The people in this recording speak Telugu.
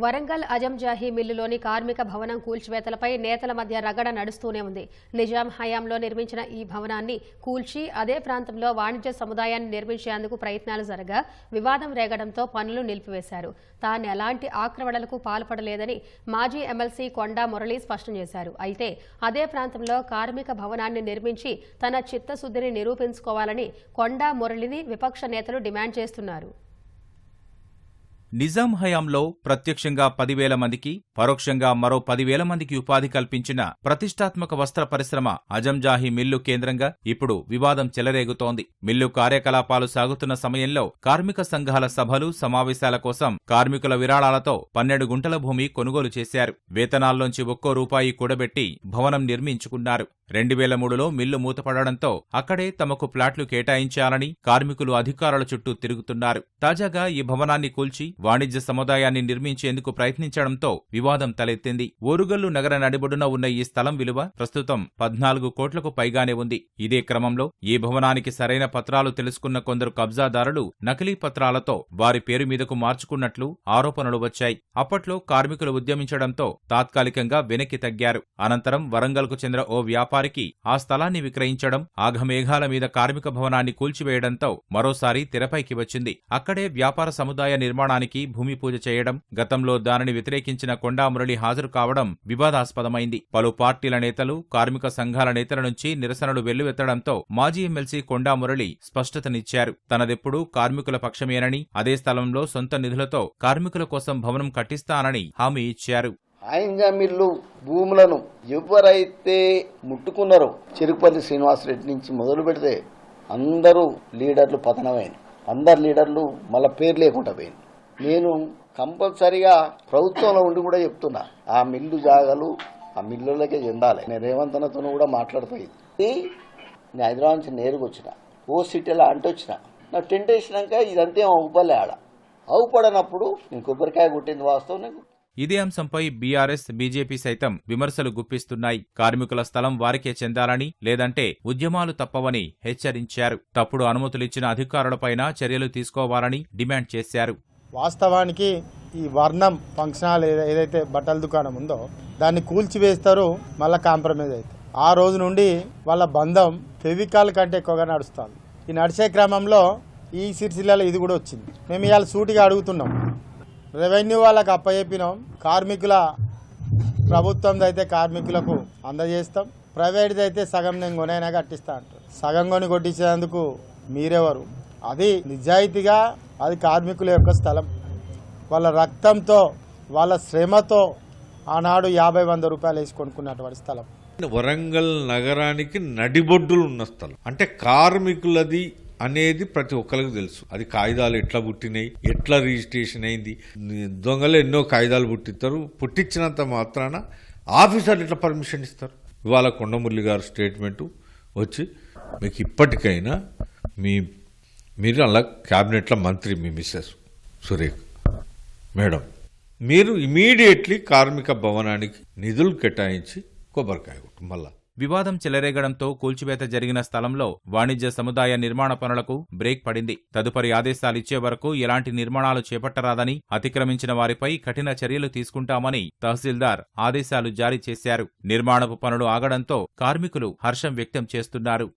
వరంగల్ అజంజాహీ మిల్లులోని కార్మిక భవనం కూల్చివేతలపై నేతల మధ్య రగడ నడుస్తూనే ఉంది. నిజాం హయాంలో నిర్మించిన ఈ భవనాన్ని కూల్చి అదే ప్రాంతంలో వాణిజ్య సముదాయాన్ని నిర్మించేందుకు ప్రయత్నాలు జరగా వివాదం రేగడంతో పనులు నిలిపివేశారు. తాను ఎలాంటి ఆక్రమణలకు పాల్పడలేదని మాజీ ఎమ్మెల్సీ కొండా మురళి స్పష్టం చేశారు. అయితే అదే ప్రాంతంలో కార్మిక భవనాన్ని నిర్మించి తన చిత్తశుద్ధిని నిరూపించుకోవాలని కొండా మురళిని విపక్ష నేతలు డిమాండ్ చేస్తున్నారు. నిజాం హయాంలో ప్రత్యక్షంగా పదివేల మందికి పరోక్షంగా మరో పదివేల మందికి ఉపాధి కల్పించిన ప్రతిష్టాత్మక వస్త్ర పరిశ్రమ అజంజాహి మిల్లు కేంద్రంగా ఇప్పుడు వివాదం చెలరేగుతోంది. మిల్లు కార్యకలాపాలు సాగుతున్న సమయంలో కార్మిక సంఘాల సభలు సమావేశాల కోసం కార్మికుల విరాళాలతో పన్నెండు గుంటల భూమి కొనుగోలు చేశారు. వేతనాల్లోంచి ఒక్కో రూపాయి కూడబెట్టి భవనం నిర్మించుకున్నారు. రెండు వేల మూడులో మిల్లు మూతపడడంతో అక్కడే తమకు ప్లాట్లు కేటాయించాలని కార్మికులు అధికారుల చుట్టూ తిరుగుతున్నారు. తాజాగా ఈ భవనాన్ని కూల్చి వాణిజ్య సముదాయాన్ని నిర్మించేందుకు ప్రయత్నించడంతో వివాదం తలెత్తింది. ఓరుగల్లు నగర నడిబొడున ఉన్న ఈ స్థలం విలువ ప్రస్తుతం పద్నాలుగు కోట్లకు పైగానే ఉంది. ఇదే క్రమంలో ఈ భవనానికి సరైన పత్రాలు తెలుసుకున్న కొందరు కబ్జాదారులు నకిలీ పత్రాలతో వారి పేరు మీదకు మార్చుకున్నట్లు ఆరోపణలు వచ్చాయి. అప్పట్లో కార్మికులు ఉద్యమించడంతో తాత్కాలికంగా వెనక్కి తగ్గారు. అనంతరం వరంగల్కు చెందిన ఓ వ్యాపారికి ఆ స్థలాన్ని విక్రయించడం ఆఘమేఘాల మీద కార్మిక భవనాన్ని కూల్చివేయడంతో మరోసారి తెరపైకి వచ్చింది. అక్కడే వ్యాపార సముదాయ నిర్మాణానికి భూమి పూజ చేయడం గతంలో దానిని వ్యతిరేకించిన కొండా మురళి హాజరు కావడం వివాదాస్పదమైంది. పలు పార్టీల నేతలు కార్మిక సంఘాల నేతల నుంచి నిరసనలు వెల్లువెత్తడంతో మాజీ ఎమ్మెల్సీ కొండా మురళి స్పష్టతనిచ్చారు. తనదెప్పుడూ కార్మికుల పక్షమేనని అదే స్థలంలో సొంత నిధులతో కార్మికుల కోసం భవనం కట్టిస్తానని హామీ ఇచ్చారు. ఆయంజా భూములను ఎవరైతే ముట్టుకున్నారో చెరుకుపల్లి శ్రీనివాసరెడ్డి నుంచి మొదలు పెడితే అందరూ లీడర్లు పతనమైన అందరు లీడర్లు మళ్ళా పేరు లేకుండా పోయింది నేను కంపల్సరిగా ప్రభుత్వంలో ఉండి కూడా చెప్తున్నా. ఆ మిల్లు జాగాలు ఆ మిల్లులకే చెందాలి. నేను రేవంత్ అన్నతో కూడా మాట్లాడుతాయి నేను హైదరాబాద్ నుంచి నేరుగా వచ్చిన. ఓ సిటీలో అంటే వచ్చిన. నా టెంట్ వేసినాక ఇదంతే అవుపలే ఆడ. అవుపడనప్పుడు నేను కొబ్బరికాయ కొట్టింది వాస్తవం నేను ఇదే అంశంపై బీఆర్ఎస్ బీజేపీ సైతం విమర్శలు గుప్పిస్తున్నాయి. కార్మికుల స్థలం వారికే చెందాలని లేదంటే ఉద్యమాలు తప్పవని హెచ్చరించారు. తప్పుడు అనుమతులిచ్చిన అధికారులపైన చర్యలు తీసుకోవాలని డిమాండ్ చేశారు. వాస్తవానికి ఈ వర్ణం ఫంక్షన్ హాల్ ఏదైతే బట్టల దుకాణం ఉందో దాన్ని కూల్చివేస్తారు మళ్ళీ కాంప్రమైజ్ అవుతుంది ఆ రోజు నుండి వాళ్ళ బంధం ఫెవికాల్ కంటే ఎక్కువగా నడుస్తుంది. ఈ నడిచే క్రమంలో ఈ సిరిసిల్లలో ఇది కూడా వచ్చింది. మేము ఇవాళ సూటిగా అడుగుతున్నాం. రెవెన్యూ వాళ్ళకి అప్పచెప్పినాం కార్మికుల ప్రభుత్వంది అయితే కార్మికులకు అందజేస్తాం. ప్రైవేట్ది అయితే సగం నేను కొనైనా కట్టిస్తా అంటారు. సగం కొని కొట్టించేందుకు మీరెవరు? అది నిజాయితీగా అది కార్మికుల యొక్క స్థలం. వాళ్ళ రక్తంతో వాళ్ళ శ్రమతో ఆనాడు యాభై వంద రూపాయలు వేసి కొనుక్కున్నటువంటి స్థలం. వరంగల్ నగరానికి నడిబొడ్డులు ఉన్న స్థలం. అంటే కార్మికులది అనేది ప్రతి ఒక్కరికి తెలుసు. అది కాగితాలు ఎట్లా పుట్టినాయి ఎట్లా రిజిస్ట్రేషన్ అయింది. దొంగలు ఎన్నో కాగితాలు పుట్టిస్తారు. పుట్టించినంత మాత్రాన ఆఫీసర్లు ఎట్లా పర్మిషన్ ఇస్తారు? ఇవాళ కొండమురళి గారు స్టేట్మెంటు వచ్చి మీకు ఇప్పటికైనా మీ మీరు అలా క్యాబినెట్లో మంత్రి మీ మిస్సెస్ సురేఖ్. మేడం మీరు ఇమీడియట్లీ కార్మిక భవనానికి నిధులు కేటాయించి కొబ్బరికాయ కొట్టు మళ్ళా. వివాదం చెలరేగడంతో కూల్చివేత జరిగిన స్థలంలో వాణిజ్య సముదాయ నిర్మాణ పనులకు బ్రేక్ పడింది. తదుపరి ఆదేశాలిచ్చే వరకు ఎలాంటి నిర్మాణాలు చేపట్టరాదని అతిక్రమించిన వారిపై కఠిన చర్యలు తీసుకుంటామని తహసీల్దార్ ఆదేశాలు జారీ చేశారు. నిర్మాణపు పనులు ఆగడంతో కార్మికులు హర్షం వ్యక్తం చేస్తున్నారు.